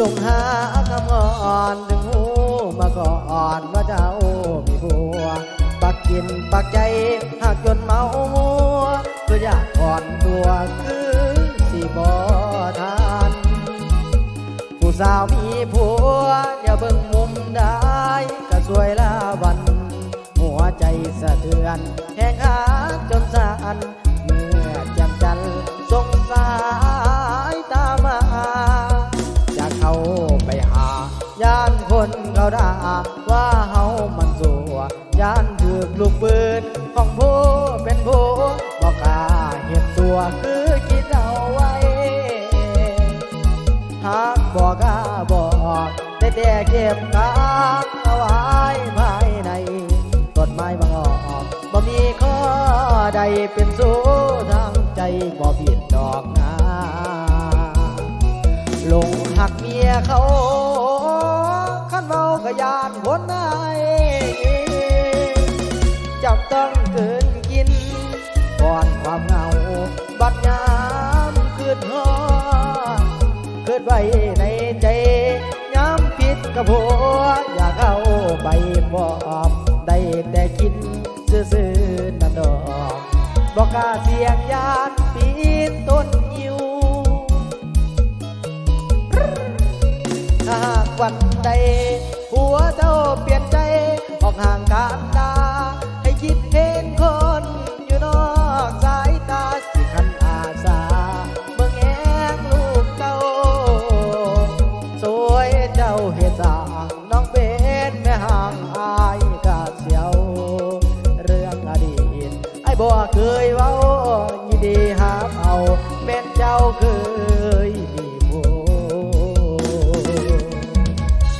ลงหาคำอ่อนถึงหูมาก่อนว่าเจ้ามีผัวปักกินปักใจหากจนเมามัวก็อยากอ่อนตัวคือสิบอทานผู้สาวมีผัวอย่าเบิ่งมุมได้ก็สวยละวัน หัวใจสะเทือนแห้งหาจนสาน ไปหา ย่านคนเขาด่าว่าเฮามันสัวย่านถือลูกปืนของผู้เป็นผู้บอกกาเห็นตัวคือคิดเอาไว้หากบอกกาบอกแต่แต่เก็บกางเอาไว้ภายในกฎหมายบางออกบ่มีข้อใดเป็นสู้ทางใจบ่ผิดดอกนะห ลงหักเมียเขาขันเมากะยานคนไหนจำต้องเกินกินก่อนความเหงาบัดยามคืนหอเกิดไว้ในใจย้ำผิดกับผัวอยากเอาไปบอกได้แต่คิดซื่อๆนั่นดอกบอกกาเสียงยา เคยมีผัว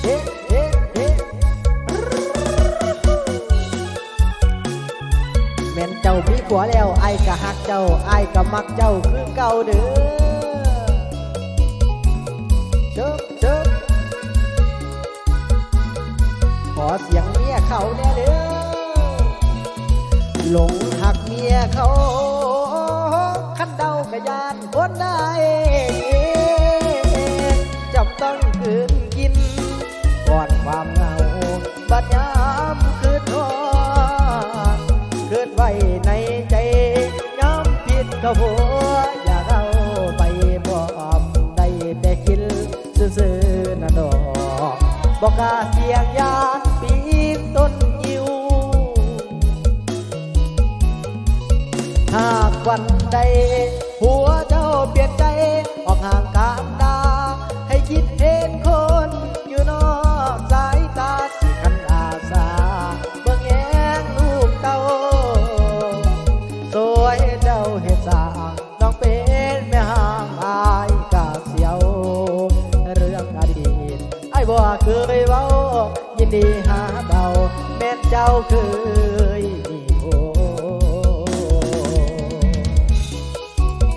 เอ๊ะเอ๊ะเอ๊ะแม่นเจ้ามีผัวแล้วไอ้ก็ฮักเจ้าไอ้ก็มักเจ้าคือเก่าเด้อเชิบเชิบขอเสียงเมียเขาแน่เด้อหลงหักเมียเขาคันเดากระยาน กับผัวอยากเอาไปบอกได้แต่คิดซื่อๆนะดอกบอกกาเสียงยานปีนต้นยิวหากวันใด หัวเจ้าเปลี่ยนใจ ออกห่างกันดาให้คิดเห็นคนอยู่ บ่เคยเว้า ยินดีหาเบาแม่นเจ้าเคยมีผัว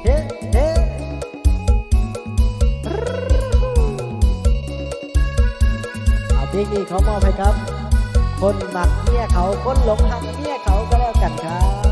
เฮ้เฮ้เอาเพลงนี้เขามอบให้ครับ คนหมักเมียเขา คนหลงหักเมียเขาก็แล้วกันครับ